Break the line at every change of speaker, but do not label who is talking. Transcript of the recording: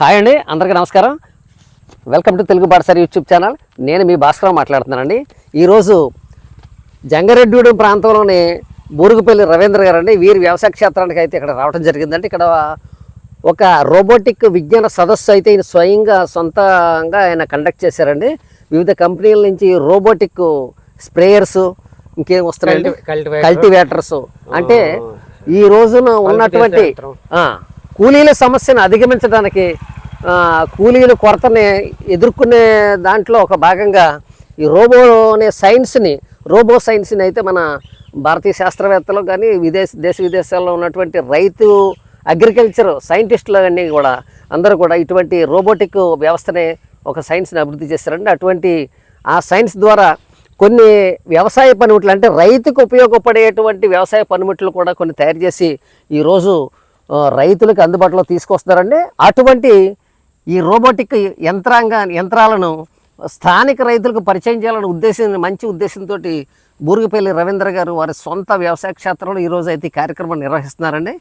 Hi అండి అందరికీ నమస్కారం. Welcome to Telugu Batasari YouTube channel. నేను మీ భాస్కర్ మాట్లాడుతున్నానండి. ఈరోజు జంగారెడ్డిగూడెం ప్రాంతంలోని బూరుగుపల్లి రవీంద్ర గారు అండి వీరి వ్యవసాయ క్షేత్రానికి అయితే ఇక్కడ రావడం జరిగిందండి. ఇక్కడ ఒక రోబోటిక్ విజ్ఞాన సదస్సు అయితే ఈయన స్వయంగా సొంతంగా ఆయన కండక్ట్ చేశారండి. వివిధ కంపెనీల నుంచి రోబోటిక్ స్ప్రేయర్స్ ఇంకేం వస్తున్నాయండి. కల్టివేటర్స్ అంటే ఈ రోజున ఉన్నటువంటి కూలీల సమస్యను అధిగమించడానికి కూలీల కొరతని ఎదుర్కొనే దాంట్లో ఒక భాగంగా ఈ రోబో అనే సైన్స్ని రోబో సైన్స్ని అయితే మన భారతీయ శాస్త్రవేత్తలు కానీ విదేశ దేశ విదేశాల్లో ఉన్నటువంటి రైతు అగ్రికల్చర్ సైంటిస్టులు అన్నీ కూడా అందరూ కూడా ఇటువంటి రోబోటిక్ వ్యవస్థని ఒక సైన్స్ని అభివృద్ధి చేశారండి. అటువంటి ఆ సైన్స్ ద్వారా కొన్ని వ్యవసాయ పనిముట్లు అంటే రైతుకు ఉపయోగపడేటువంటి వ్యవసాయ పనిముట్లు కూడా కొన్ని తయారు చేసి ఈరోజు రైతులకు అందుబాటులో తీసుకొస్తున్నారండి. అటువంటి ఈ రోబోటిక్ యంత్రాంగ యంత్రాలను స్థానిక రైతులకు పరిచయం చేయాలని ఉద్దేశం మంచి ఉద్దేశంతో బూరుగుపల్లి రవీంద్ర గారు వారి సొంత వ్యవసాయ క్షేత్రంలో ఈరోజు అయితే ఈ కార్యక్రమం నిర్వహిస్తున్నారండి.